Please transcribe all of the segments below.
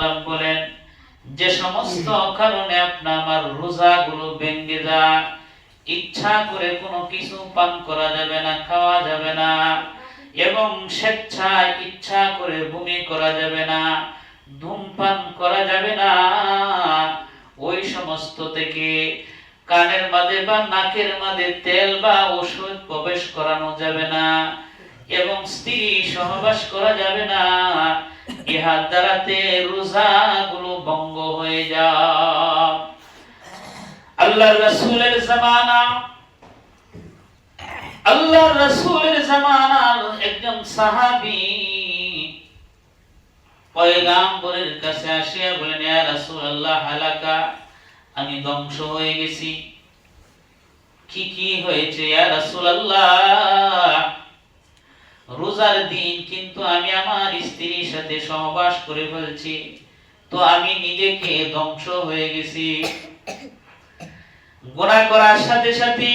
সাল্লাম বলেন, যে সমস্ত কারণে আপনার আমার রোজাগুলো যায় ইচ্ছা করে কোনো কিছু পান করা যাবে না, খাওয়া যাবে না। এবং স্বেচ্ছায় ইচ্ছা করে বমি করা যাবে না, ধূমপান করা যাবে না। ওই সমস্ত থেকে কানের মাঝে বা নাকের মাঝে তেল বা ওষুধ প্রবেশ করানো যাবে না, এবং স্ত্রী সহবাস করা যাবে না। ইহার দ্বারাতে রোজাগুলো ভঙ্গ হয়ে যায়। আল্লাহ রসুলের জামানা আল্লাহ রসুলের জামানার একজন সাহাবী পয়গাম্বরের কাছে আসিয়া বলেন, ইয়া হালাকা, আমি ধ্বংস হয়ে গেছি। কি কি হয়েছে? ইয়া রাসূলুল্লাহ রোজার দিন কিন্তু আমি আমার স্ত্রীর সাথে সহবাস করে ফেলছি। তো আমি নিজেকে ধ্বংস হয়ে গেছি। গোনা করার সাথে সাথে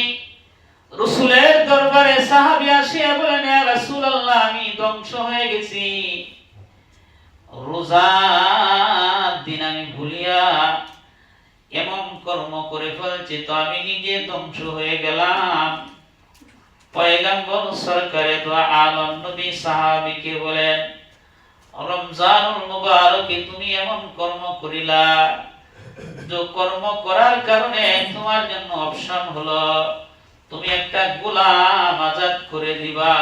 রসুলের দরবারে সাহাবী আসিয়া বলেন, ইয়া রাসূলুল্লাহ, আমি ধ্বংস হয়ে গেছি। রোজার দিন আমি ভুলিয়া এমন কর্ম করে ফেলছি, তো আমি নিজে ধ্বংস হয়ে গেলাম। পয়গাম্বর আলম নবী বলেন, রমজানুল মুবারকে তুমি এমন কর্ম করিলা, যে কর্ম করার কারণে তোমার জন্য অপশন হলো, তুমি একটা গোলাম আজাদ করে দিবা।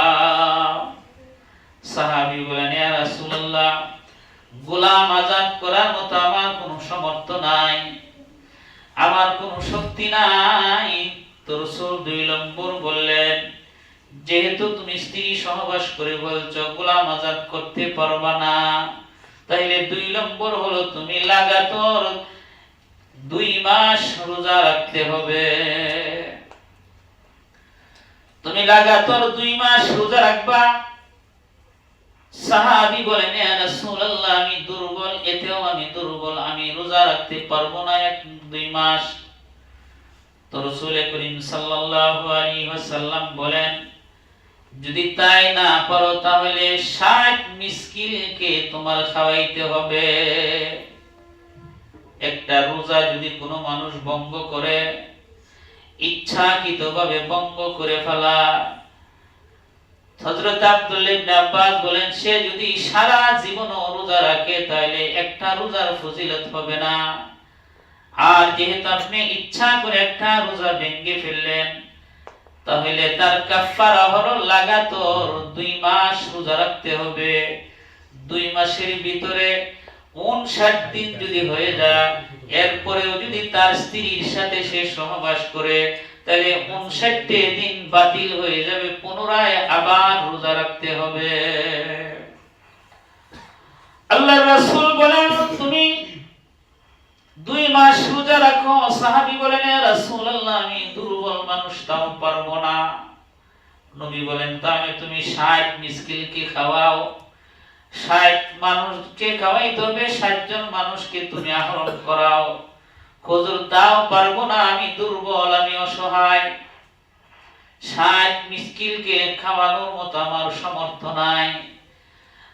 সাহাবী বলেন, ইয়া রাসূলুল্লাহ, গোলাম আজাদ করার মতো আমার কোনো সমর্থ নাই, আমার কোনো শক্তি নাই। তো দুই নম্বর বললেন যেহেতু তুমি স্ত্রী সহবাস করে বলছো, গোলাম আজাদ করতে পারবা না। তাইলে দুই নম্বর হলো তুমি লাগাতর দুই মাস রোজা রাখতে হবে। তুমি লাগাতর দুই মাস রোজা রাখবা। সাহাবি বলেন রাসূলুল্লাহ, আমি দুর্বল, এতেও আমি দুর্বল, আমি রোজা রাখতে পারব না এক দুই মাস। তো রাসূল করিম সাল্লাল্লাহু আলাইহি ওয়াসাল্লাম বলেন যদি তাই না পারো তাহলে 60 মিসকিনকে তোমার খাওয়াইতে হবে। একটা রোজা যদি কোনো মানুষ ভঙ্গ করে, ইচ্ছাকৃতভাবে করে ফেলা। আব্বাস বলেন, সে যদি সারা জীবন রোজা রাখে তাহলে একটা রোজার ফজিলত হবে না। আর যেহেতু আপনি ইচ্ছা করে একটা রোজা ভেঙে ফেললেন তাহলে তার কাফারা হলো লাগাতর দুই মাস রোজা রাখতে হবে। দুই মাসের ভিতরে উনষাট দিন যদি হয়ে যায়, এরপরেও যদি তার স্ত্রীর সাথে সে সহবাস করে, তাহলে উনষাটটি দিন বাতিল হয়ে যাবে, পুনরায় আবার রোজা রাখতে হবে। আল্লাহ রাসূল বলেন, তুমি দুই মাস রোজা রাখো। সাহাবী বলেন রাসূলুল্লাহ, আমি দুর্বল মানুষ, তাও পারব নবী বলেন, তাহলে তুমি 60 মিসকিনকে খাওয়াও। 60 মানুষকে খাওয়াইতে হবে 60 জন মানুষকে তুমি আহরণ করাও। খজুর দাও পারব না, আমি দুর্বল, আমি অসহায়। ষাট মিসকিলকে খাওয়ানোর মতো আমার সমর্থ নাই।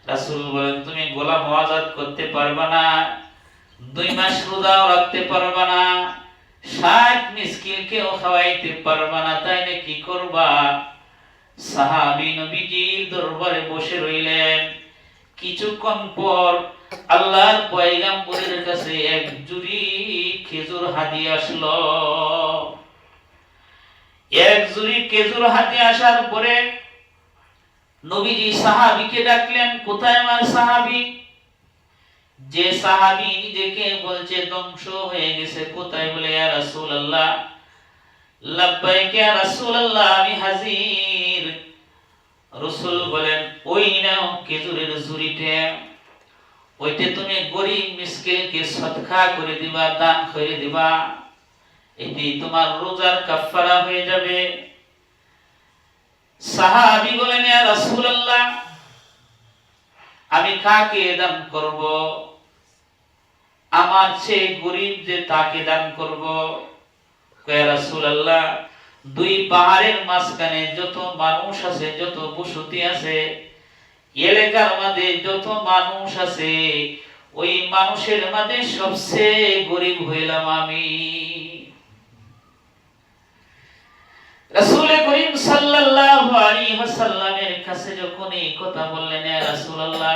রাসুল বলেন, তুমি গোলাম আজাদ করতে পারবে না, দুই মাস রোজাও রাখতে পারবে না, ষাট মিসকিলকেও খাওয়াইতে পারবে না, তাইলে কি করবা? নবীজির দরবারে বসে রইলেন। কিছুক্ষণ পর পয়গাম্বরের কাছে এক জুড়ি খেজুর হাতি এক জুড়ি খেজুর হাতি আসার পরে নবীজি সাহাবীকে ডাকলেন, কোথায় আমার সাহাবী? যে সাহাবী নিজেকে বলছে, ধ্বংস হয়ে গেছে, কোথায়? বলে রাসূলুল্লাহ। লাব্বাইক ইয়া রাসূলুল্লাহ আমি হাজির রসুল বলেন, ওই নাও খেজুরের ওইতে তুমি গরিব মিসকিনকে করে দিবা, দান করে দিবা। এটি তোমার রোজার কাফারা হয়ে যাবে। সাহাবী বলেন, ইয়া রাসূলুল্লাহ, আমি কাকে দান করব? আমার চেয়ে গরিব যে তাকে দান করব? দুই পাহাড়ের মাঝখানে যত মানুষ আছে, যত বসতি আছে, এলাকার মধ্যে যত মানুষ আছে, ওই মানুষের মাঝে সবচেয়ে গরিব হইলাম আমি। রাসূল করিম সাল্লাল্লাহু আলাইহি ওয়াসাল্লামের কাছে যখন এই কথা বললেন রাসূলুল্লাহ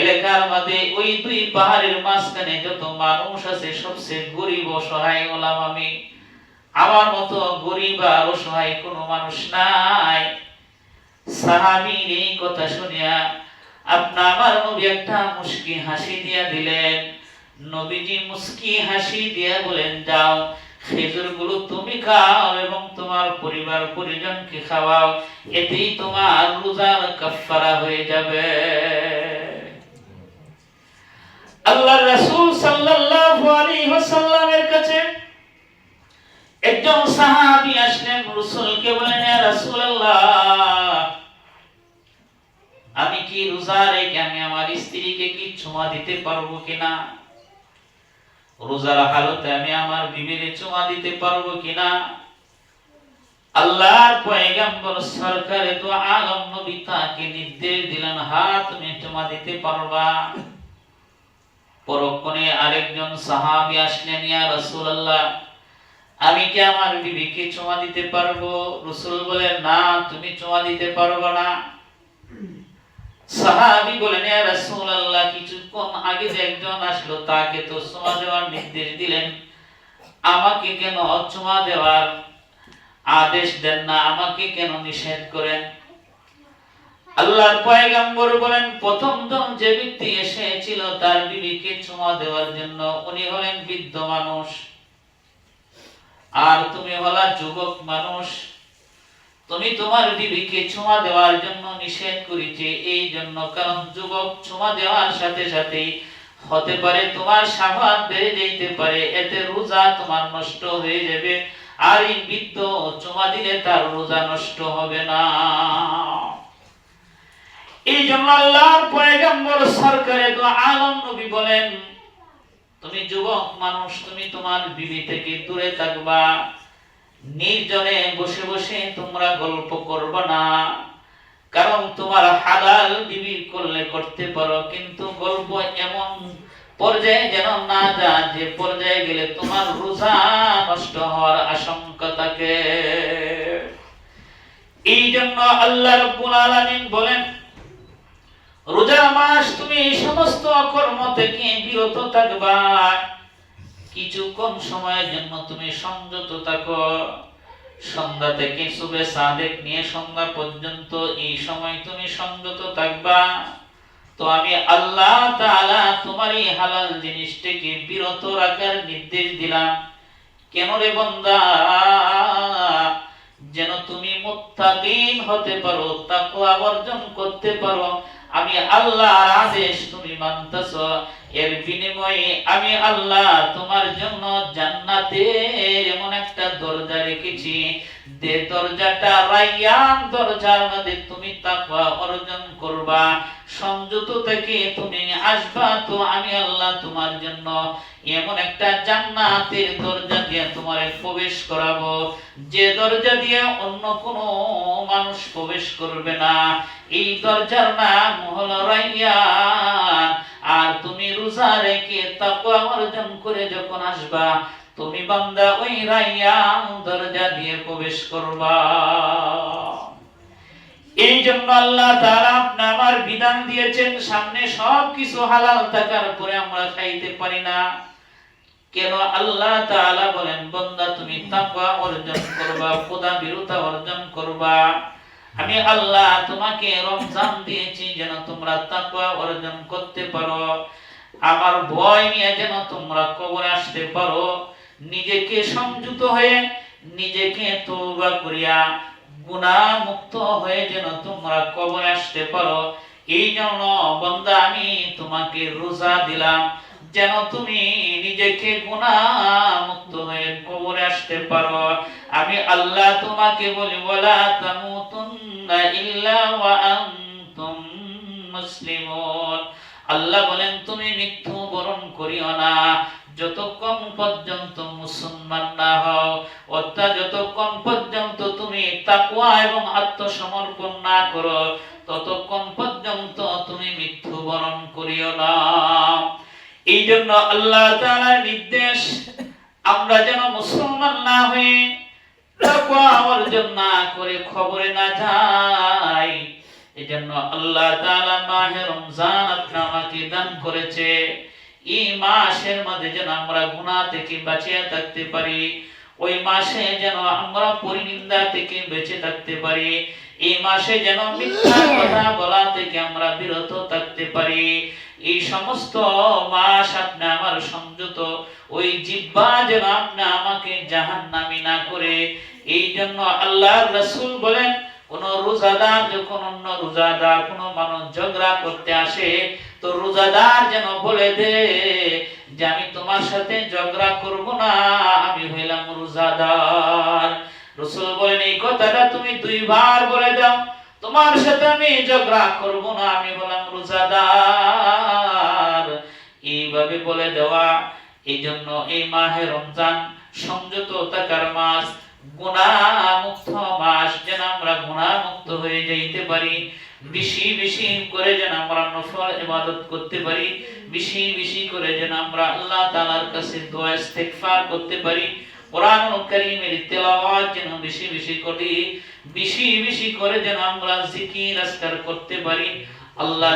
এলাকার মধ্যে ওই দুই পাহাড়ের মাঝখানে যত মানুষ আছে, সবচেয়ে গরিব অসহায় হলাম আমি। আমার মতো গরিব আর অসহায় কোনো মানুষ নাই। এই কথা শুনিয়া আমার নবী একটা মুস্কি হাসি দিয়া দিলেন। নবীজি মুস্কি হাসি দিয়া বলেন, যাও, খেজুরগুলো তুমি খাও এবং তোমার পরিবার পরিজনকে খাওয়াও। এতেই তোমার রোজার কাফারা হয়ে যাবে। আল্লাহ রাসূল সাল্লাল্লাহু আলাইহি ওয়াসাল্লামের কাছে একজন সাহাবী আসলেন রাসূলকে বলেন ইয়া রাসূলুল্লাহ, আমি কি রোজা রেখে আমি আমার স্ত্রীকে কি চুমা দিতে পারব কিনা? রোজার হালতে আমি আমার বিবির চুমা দিতে পারব কিনা? আল্লাহর পয়গম্বর সরকারে তো আলম নবী তাকে নির্দেশ দিলেন হ্যাঁ তুমি চুমা দিতে পারবা? পরক্ষণে আরেকজন সাহাবী আসলেন, ইয়া রাসূলুল্লাহ, আমি কি আমার বিবিকে চুমা দিতে পারব? রসুল বলেন, না, তুমি চুমা দিতে পারব না। সাহাবী বলেন, ইয়া রাসূলুল্লাহ, কিছুক্ষণ আগে যে একজন আসলো, তাকে তো চুমা দেওয়ার নির্দেশ দিলেন। আমাকে কেন চুমা দেওয়ার আদেশ দেন না? আমাকে কেন নিষেধ করেন? আল্লাহর পয়গম্বর বলেন প্রথম জন যে ব্যক্তি এসেছিল তার বিবিকে চুমা দেওয়ার জন্য উনি হলেন বৃদ্ধ মানুষ। আর তুমি হলা যুবক মানুষ। তুমি তোমার বিবিকে ছোঁয়া দেওয়ার জন্য নিষেধ করেছে। এই জন্য কারণ যুবক ছোঁয়া দেওয়ার সাথে সাথে হতে পারে তোমার সাবাদ বেড়ে যেতে পারে, এতে রোজা তোমার নষ্ট হয়ে যাবে। আর এই বৃদ্ধ চুমা দিলে তার রোজা নষ্ট হবে না। জন্য আল্লাহর পয়গম্বর সরকারে তো আলম নবী বলেন, তুমি যুবক মানুষ, তুমি তোমার বিবি থেকে দূরে থাকবা। নির্জনে বসে বসে তোমরা গল্প করবে না। কারণ তোমার হালাল বিবি করলে করতে পারো, কিন্তু গল্প এমন পর্যায়ে যেন না যা যে পর্যায়ে গেলে তোমার রোজা নষ্ট হওয়ার আশঙ্কা থাকে। এই জন্য আল্লাহ রব্বুল আলামিন বলেন রোজার মাস তুমি এই সমস্ত কর্ম থেকে বিরত থাকবা। কিছুক্ষণ সময়ের জন্য তুমি সংযত থাকো। সন্ধ্যা থেকে শুভে সাদেক নিয়ে সন্ধ্যা পর্যন্ত এই সময় তুমি সংযত থাকবা। তো আমি আল্লাহ তাআলা তোমার এই হালাল জিনিসটাকে বিরত রাখার নির্দেশ দিলাম। কেন রে বান্দা? যেন তুমি মুত্তাকিন হতে পারো, তাকওয়া অর্জন করতে পারো। আমি আল্লাহর আদেশ এর বিনিময়ে আমি আল্লাহ তোমার জন্য জান্নাতের এমন একটা দরজা রেখেছি। যে দরজাটা রাইয়ান দরজার মধ্যে তুমি তাকওয়া অর্জন করবা। সংযত থেকে তুমি আসবা তো আমি আল্লাহ তোমার জন্য এমন একটা জান্নাতের দরজা দিয়ে তোমার প্রবেশ করাবো। যে দরজা দিয়ে অন্য কোনো মানুষ প্রবেশ করবে না। এই দরজার নাম হলো রাইয়ান। আর তুমি রোজা রেখে তাকওয়া অর্জন করে যখন আসবা, তুমি বান্দা ওই রাইয়ান দরজা দিয়ে প্রবেশ করবা। এই জন্য আল্লাহ তাআলা আপনি আমার বিধান দিয়েছেন, সামনে সব কিছু হালাল থাকার পরে আমরা খাইতে পারি না। কেন আল্লাহ তাআলা বলেন, বান্দা, তুমি তাকওয়া অর্জন করবা, খোদা বিরতা অর্জন করবা। আমি আল্লাহ তোমাকে রমজান দিয়েছি যেন তোমরা তাকওয়া অর্জন করতে পারো। আমার ভয় নিয়ে যেন তোমরা কবরে আসতে পারো। নিজেকে সংযুত হয়ে নিজেকে তওবা করিয়া গুনাহ মুক্ত হয়ে যেন তোমরা কবরে আসতে পারো। এই জন্য বন্দা, আমি তোমাকে রোজা দিলাম যেন তুমি নিজেকে গুনাহ মুক্ত হয়ে কবরে আসতে পারো। আমি আল্লাহ তোমাকে বলি, ওয়ালা তামুতুন্না ইল্লা আল্লাহ বলেন, তুমি মৃত্যু বরণ করিও না। যতক্ষণ পর্যন্ত মুসলমান না হও, অর্থাৎ যতক্ষণ পর্যন্ত তুমি তাকওয়া এবং আত্মসমর্পণ না করো, ততক্ষণ পর্যন্ত তুমি করিও না। জন্য আল্লাহ তাআলার নির্দেশ, আমরা যেন মুসলমান না হয়ে করে খবরে না আল্লাহ তাআলা রমজান দান করেছে। এই মাসের মধ্যে যেন আমরা গুনাহ থেকে বাঁচিয়ে থাকতে পারি। ওই মাসে যেন আমরা পরিনিন্দা থেকে বেঁচে থাকতে পারি। এই মাসে যেন মিথ্যা কথা বলা থেকে আমরা বিরত থাকতে পারি। এই সমস্ত মাস আপনি আমার সংযত, ওই জিব্বা যেন আপনি আমাকে জাহান্নামী না করে। এই জন্য আল্লাহ রসুল বলেন, কোন রোজাদার যখন অন্য রোজাদার, কোন মানুষ ঝগড়া করতে আসে তো রোজাদার যেন বলে দে যে আমি তোমার সাথে ঝগড়া করব না, আমি হইলাম রোজাদার। রসুল বলেন, এই কথাটা তুমি দুইবার বলে দাও। তোমার সাথে আমি ঝগড়া করব না, আমি হলাম রোজাদার। এইভাবে বলে দেওয়া এই জন্য এই মাহে রমজান সংযত থাকার মাস, গুণামুক্ত মাস, যেন আমরা গুণামুক্ত হয়ে যাইতে পারি। বেশি বেশি করে যেন আমরা নফল ইবাদত করতে পারি, বেশি বেশি করে যেন আমরা আল্লাহ তাআলার কাছে দোয়া ইস্তেগফার করতে পারি। কোরআন কারীমের তেলাওয়াত যেন বেশি বেশি করি, বেশি বেশি করে যেন আমরা জিকির আজকার করতে পারি। আল্লাহ